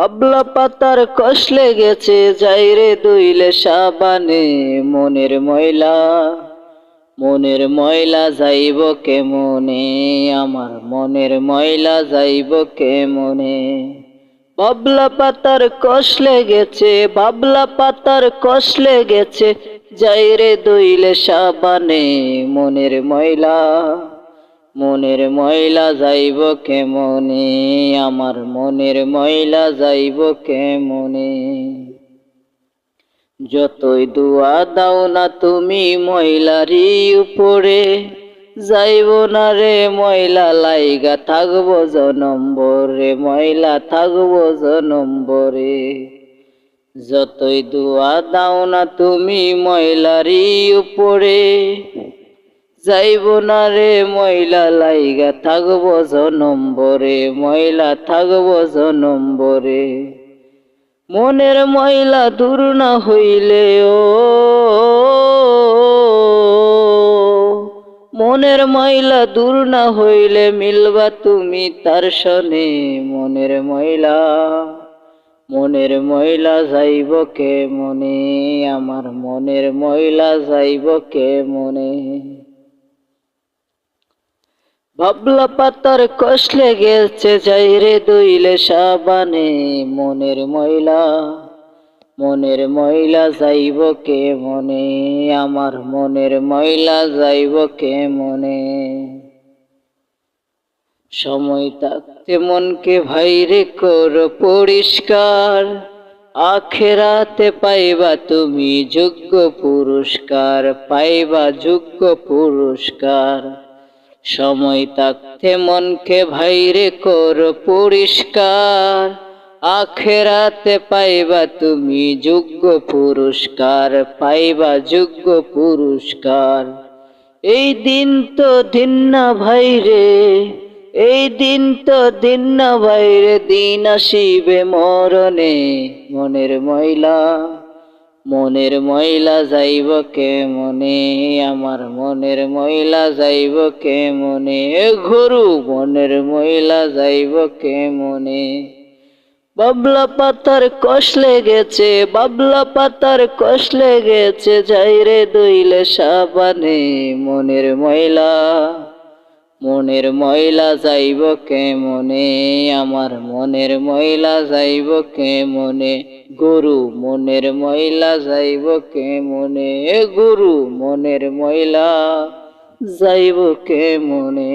বাবলা পাতার কষ লেগেছে, যাই রে দইলে সাবানে। মনের ময়লা মনের ময়লা যাইব কে কেমনে? আমার মনের ময়লা যাইব কেমনে? বাবলা পাতার কষ লেগেছে, বাবলা পাতার কষ লেগেছে, যাই রে দইলে সাবানে। মনের ময়লা মনের ময়লা যাইব কেমনে? আমার মনের ময়লা যাইব কেমনে? যতই দুয়া দাও না তুমি ময়লারি উপরে, যাইব না রে ময়লা, লাইগা থাকব জনম্বরে ময়লা থাকব জনম্বরে যতই দুয়া দাও না তুমি ময়লারি উপরে যাইব না রে ময়লা লাইগা, থাকব জনম্বরে ময়লা থাকব জনম্বরে মনের ময়লা দূর না হইলে ও, মনের ময়লা দূর না হইলে মিলবা তুমি তার সনে। মনের ময়লা মনের ময়লা যাইব কে মনে? আমার মনের ময়লা যাইব কে মনে? বাবলা পাতার কষলে গেছে যাই রে দইলে সাবানে। মনের ময়লা মনের ময়লা যাইব কে মনে আমার মনের ময়লা যাইব কে মনে সময় থাকতে মনকে ভাইরে কর পরিষ্কার। আখেরাতে পাইবা তুমি যোগ্য পুরস্কার, পাইবা যোগ্য পুরস্কার। সময় থাকতে মনকে ভাইরে কর পরিষ্কার। আখেরাতে পাইবা তুমি যোগ্য পুরস্কার, পাইবা যোগ্য পুরস্কার। এই দিন তো দিন না ভাইরে, এই দিন তো দিন না ভাইরে, দিন আসিবে মরণে মনের ময়লা। মনের ময়লা যাইব কে মনে আমার মনের ময়লা যাইব কে মনে ঘরু মনের ময়লা যাইব কে মনে বাবলা পাতার কষ লেগেছে, বাবলা পাতার কষ লেগেছে যাই রে দইলে সাবানে মনের ময়লা। মনের ময়লা যাইব কে মনে আমার মনের ময়লা যাইব কে মনে গুরু, মনের ময়লা যাইব কে মনে গুরু, মনের ময়লা যাইব কে মনে